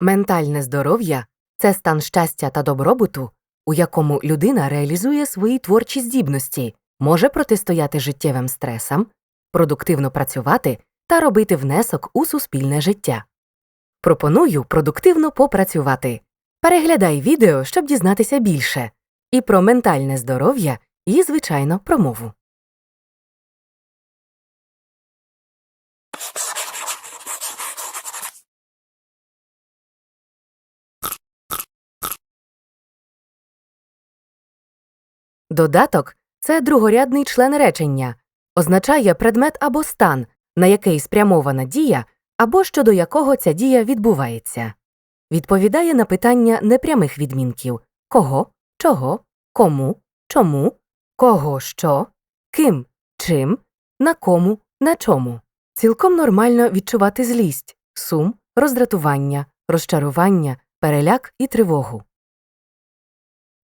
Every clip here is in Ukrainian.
Ментальне здоров'я це стан щастя та добробуту, у якому людина реалізує свої творчі здібності, може протистояти життєвим стресам, продуктивно працювати та робити внесок у суспільне життя. Пропоную продуктивно попрацювати. Переглядай відео, щоб дізнатися більше і про ментальне здоров'я, і, звичайно, про мову. Додаток це другорядний член речення, означає предмет або стан, на який спрямована дія або щодо якого ця дія відбувається. Відповідає на питання непрямих відмінків кого, чого, кому, чому, кого що, ким, чим, на кому, на чому. Цілком нормально відчувати злість, сум, роздратування, розчарування, переляк і тривогу.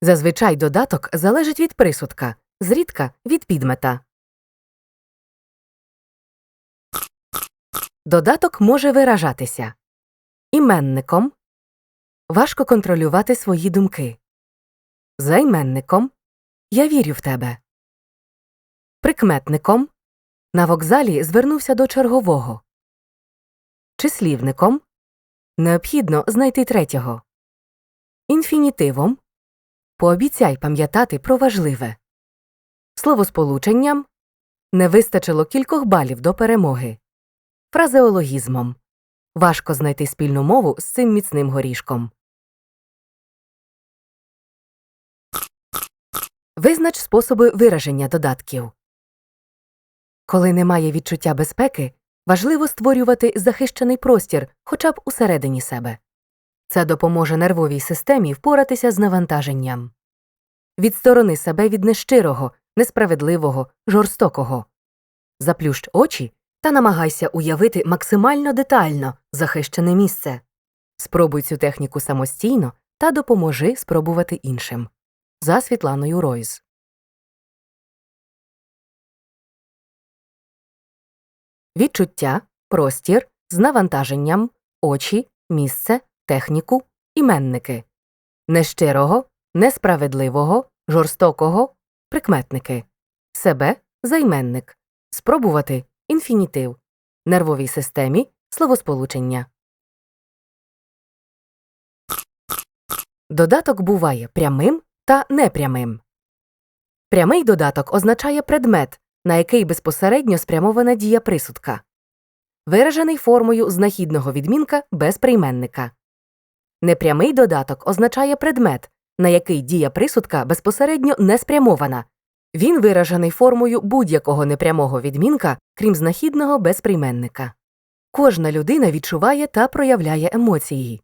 Зазвичай додаток залежить від присудка, зрідка від підмета. Додаток може виражатися іменником важко контролювати свої думки. Займенником я вірю в тебе. Прикметником на вокзалі звернувся до чергового. Числівником необхідно знайти третього. Інфінітивом Пообіцяй пам'ятати про важливе. Словосполученням не вистачило кількох балів до перемоги. Фразеологізмом важко знайти спільну мову з цим міцним горішком. Визнач способи вираження додатків. Коли немає відчуття безпеки, важливо створювати захищений простір хоча б усередині себе. Це допоможе нервовій системі впоратися з навантаженням. Відсторони себе від нещирого, несправедливого, жорстокого. Заплющ очі та намагайся уявити максимально детально захищене місце. Спробуй цю техніку самостійно та допоможи спробувати іншим. За Світланою Ройз. Відчуття, простір з навантаженням, очі, місце, техніку, іменники. Нещирого, несправедливого, жорстокого прикметники. Себе займенник. Спробувати інфінітив. Нервовій системі словосполучення. Додаток буває прямим та непрямим. Прямий додаток означає предмет, на який безпосередньо спрямована дія присудка, виражений формою знахідного відмінка без прийменника. Непрямий додаток означає предмет, на який дія присудка безпосередньо не спрямована. Він виражений формою будь-якого непрямого відмінка, крім знахідного безприйменника. Кожна людина відчуває та проявляє емоції.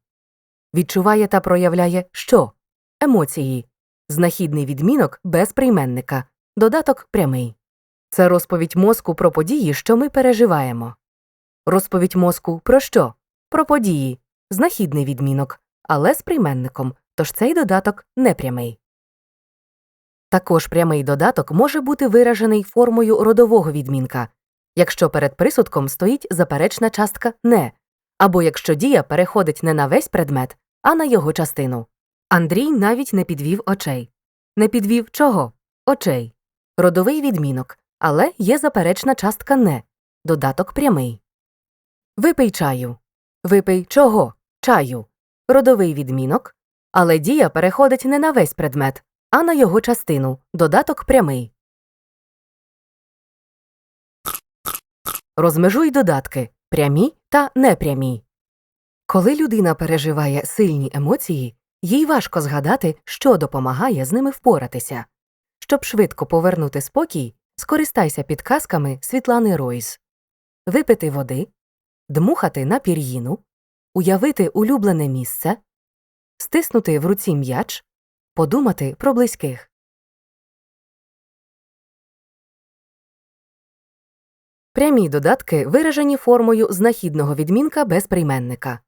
Відчуває та проявляє що? Емоції. Знахідний відмінок без прийменника. Додаток прямий. Це розповідь мозку про події, що ми переживаємо. Розповідь мозку про що? Про події. Знахідний відмінок, але з прийменником, тож цей додаток непрямий. Також прямий додаток може бути виражений формою родового відмінка, якщо перед присудком стоїть заперечна частка не, або якщо дія переходить не на весь предмет, а на його частину. Андрій навіть не підвів очей. Не підвів чого? Очей. Родовий відмінок, але є заперечна частка не. Додаток прямий. Випий чаю. Випий чого? Чаю. Родовий відмінок, але дія переходить не на весь предмет, а на його частину. Додаток прямий. Розмежуй додатки прямі та непрямі. Коли людина переживає сильні емоції, їй важко згадати, що допомагає з ними впоратися. Щоб швидко повернути спокій, скористайся підказками Світлани Ройс випити води, дмухати на пір'їну, уявити улюблене місце, стиснути в руці м'яч, подумати про близьких. Прямі додатки виражені формою знахідного відмінка без прийменника.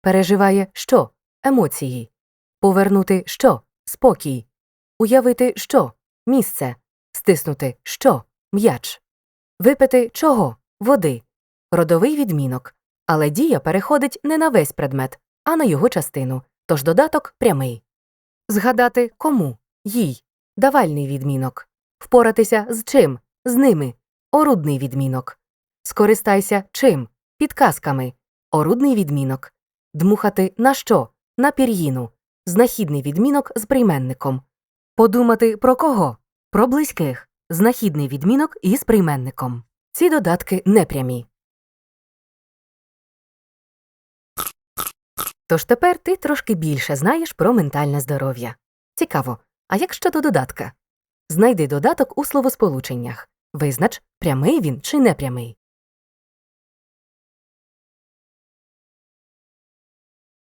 Переживає що? Емоції. Повернути що? Спокій. Уявити що? Місце. Стиснути що? М'яч. Випити чого? Води. Родовий відмінок. Але дія переходить не на весь предмет, а на його частину, тож додаток прямий. Згадати кому, їй, давальний відмінок. Впоратися з чим, з ними, орудний відмінок. Скористайся чим, підказками, орудний відмінок. Дмухати на що, на пір'їну, знахідний відмінок з прийменником. Подумати про кого? Про близьких, знахідний відмінок із прийменником. Ці додатки непрямі. Тож тепер ти трошки більше знаєш про ментальне здоров'я. Цікаво, а як щодо додатка? Знайди додаток у словосполученнях. Визнач, прямий він чи непрямий.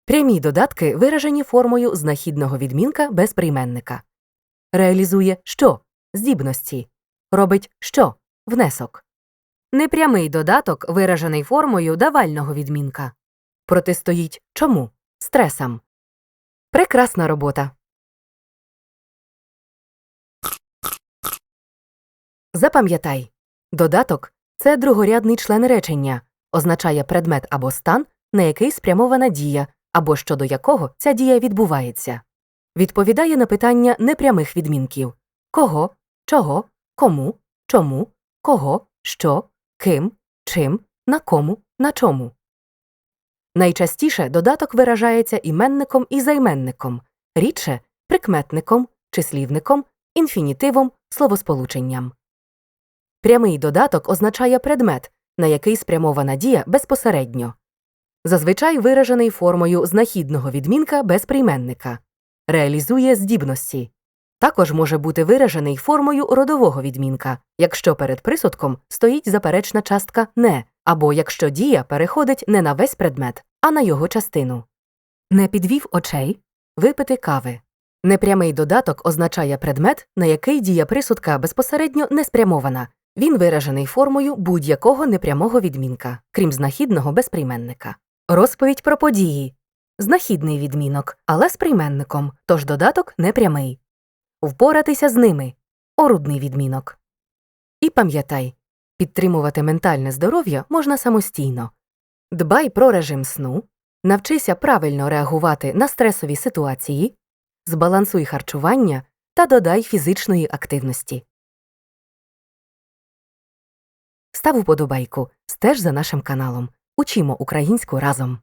Прямі додатки виражені формою знахідного відмінка без прийменника. Реалізує що? Здібності. Робить що? Внесок. Непрямий додаток виражений формою давального відмінка. Протистоїть чому? Стресам. Прекрасна робота. Запам'ятай. Додаток це другорядний член речення, означає предмет або стан, на який спрямована дія, або щодо якого ця дія відбувається. Відповідає на питання непрямих відмінків кого, чого, кому, чому, кого, що, ким, чим, на кому, на чому. Найчастіше додаток виражається іменником і займенником, рідше прикметником, числівником, інфінітивом, словосполученням. Прямий додаток означає предмет, на який спрямована дія безпосередньо. Зазвичай виражений формою знахідного відмінка без прийменника. Реалізує здібності. Також може бути виражений формою родового відмінка, якщо перед присудком стоїть заперечна частка не, або якщо дія переходить не на весь предмет, а на його частину. Не підвів очей випити кави. Непрямий додаток означає предмет, на який дія присудка безпосередньо не спрямована. Він виражений формою будь-якого непрямого відмінка, крім знахідного безприйменника. Розповідь про події. Знахідний відмінок, але з прийменником, тож додаток непрямий. Впоратися з ними. Орудний відмінок. І пам'ятай, підтримувати ментальне здоров'я можна самостійно. Дбай про режим сну, навчися правильно реагувати на стресові ситуації, збалансуй харчування та додай фізичної активності. Став уподобайку, стеж за нашим каналом. Учімо українську разом.